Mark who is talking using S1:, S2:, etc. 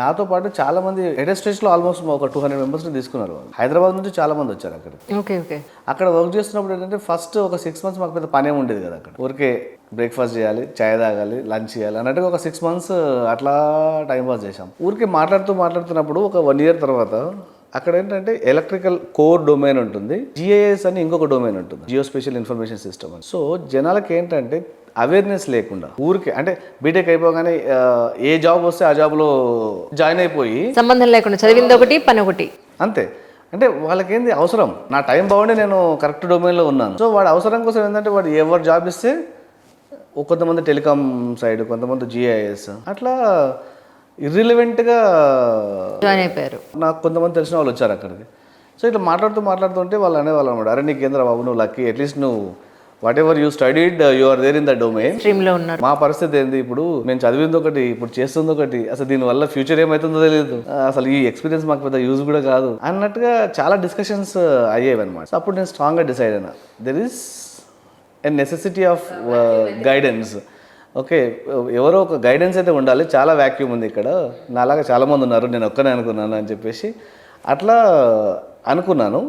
S1: నాతో పాటు చాలా మంది స్టేజ్లో ఆల్మోస్ట్ ఒక టూ హండ్రెడ్ మెంబర్స్ని తీసుకున్నారు. హైదరాబాద్ నుంచి చాలా మంది వచ్చారు అక్కడ.
S2: Okay okay.
S1: అక్కడ వర్క్ చేస్తున్నప్పుడు ఏంటంటే ఫస్ట్ ఒక సిక్స్ మంత్స్ మాకు పెద్ద పనే ఉండేది కదా అక్కడ. ఊరికే బ్రేక్ఫాస్ట్ చేయాలి చాయ్ తాగాలి లంచ్ చేయాలి అన్నట్టుగా ఒక సిక్స్ మంత్స్ అట్లా టైం పాస్ చేసాం ఊరికే మాట్లాడుతూ మాట్లాడుతున్నప్పుడు ఒక వన్ ఇయర్ తర్వాత అక్కడ ఏంటంటే ఎలక్ట్రికల్ కోర్ డొమైన్ ఉంటుంది జిఐఎస్ అని ఇంకొక డొమైన్ ఉంటుంది జియో స్పెషల్ ఇన్ఫర్మేషన్ సిస్టమ్ అని. సో జనాలకి ఏంటంటే అవేర్నెస్ లేకుండా ఊరికే అంటే బీటెక్ అయిపోగానే ఏ జాబ్ వస్తే ఆ జాబ్లో జాయిన్ అయిపోయి
S2: సంబంధం లేకుండా చదివింది ఒకటి పని ఒకటి.
S1: అంతే. అంటే వాళ్ళకేంది? అవసరం. నా టైం బాగుండి నేను కరెక్ట్ డొమైన్లో ఉన్నాను. సో వాడి అవసరం కోసం ఏంటంటే వాడు ఎవరు జాబ్ ఇస్తే కొంతమంది టెలికాం సైడ్ కొంతమంది జిఐఎస్ అట్లా ఇర్రిలవెంట్గా
S2: జాయిన్ అయిపోయారు.
S1: నాకు కొంతమంది తెలిసిన వాళ్ళు వచ్చారు అక్కడికి. సో ఇట్లా మాట్లాడుతూ మాట్లాడుతుంటే వాళ్ళు అనేవాళ్ళు అనమాట అరే నీకు ఏంద్రా బాబు నువ్వు లక్కీ అట్లీస్ట్ నువ్వు whatever you studied you are there in the domain
S2: స్ట్రీమ్లో ఉన్నారు.
S1: మా పరిస్థితి ఏంది? ఇప్పుడు మేము చదివింది ఒకటి ఇప్పుడు చేస్తుంది ఒకటి. అసలు దీని వల్ల ఫ్యూచర్ ఏమవుతుందో తెలియదు అసలు ఈ ఎక్స్పీరియన్స్ మాకు పెద్ద యూజ్ కూడా కాదు. అన్నట్టుగా చాలా డిస్కషన్స్ అయ్యేవి అనమాట అప్పుడు నేను స్ట్రాంగ్గా డిసైడ్ అయినా. There is a necessity of guidance okay ఎవరో ఒక గైడెన్స్ అయితే ఉండాలి. చాలా వ్యాక్యూమ్ ఉంది ఇక్కడ. నాలాగా చాలామంది ఉన్నారు. నేను ఒక్కనే అనుకున్నాను అని చెప్పేసి. అట్లా అనుకున్నాను.